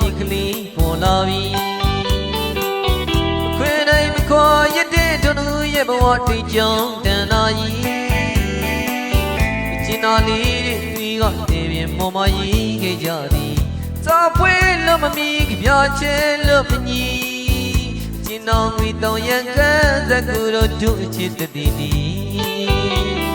ရင်ကလေးပေါ်လာပြီခွေနိုင်မခေါ်ရတဲ့တို့လူရဲ့ဘဝတိတ်ကြောင်တန်လာကြီးကျင်နာလေးတွေကတေပြင်းပေါ်မရင်ခဲ့ကြသည်စာပွဲလို့မမီကြပြချဲလို့မညီကျင်နာငွေတောင်ရန်ကန်းစကူတို့တို့အချစ်တည်တည်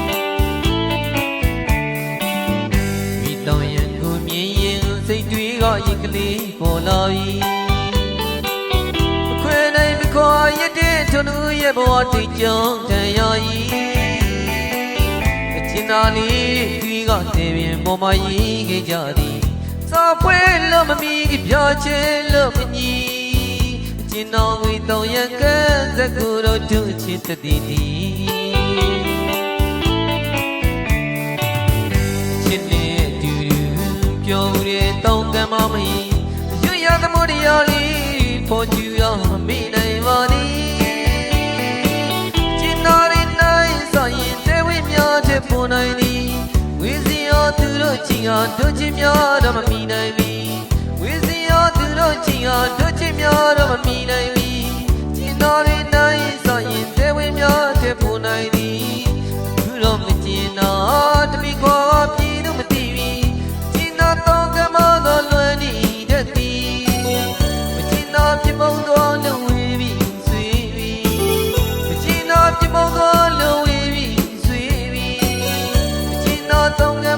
ကရင်ကလေးပေါ်လာပြီအခွေနိုင်မခေါ်ရတဲ့တို့လူရဲ့ဘဝတိတ်ကြောင်တန်ရာကြီးအချင်သာလေးတွေကတေပြင်းပေါ်မရင်ခဲ့ကြသည်စာပွဲလို့မမီပြချဲလို့မညီကျင်တော်ငွေတောင်ရန်ကန်းစကူတို့တို့ချစ်တည်တည် ရားလေးဖို့ကျူရမေ့နိုင်ပါသည်ကျင်တော်ရင်နိုင်ဆိုရင်တဲဝိများတဲ့ပုံနိုင်သည်ဝေစီရောသူတို့ချီဟာတို့ချင်းများတော့မမီနိုင်ပြီဝေစီရောသူတို့ချီဟာတို့ချင်းများတော့မမီနိုင်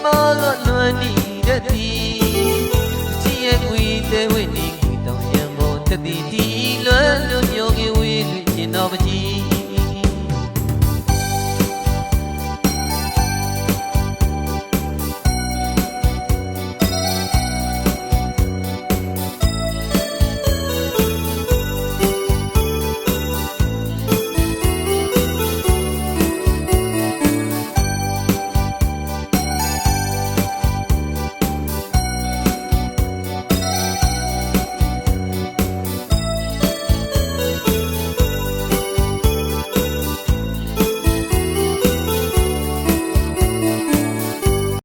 မလွတ်လွန်နေတဲ့ဒီကြည်ရဲ့ကွေတဲ့ဝိနေကွေတော့ရံပေါ်တတိတီလွန်လွန်ညိုကေဝေးလွင်ကျင်တော်ပကြီး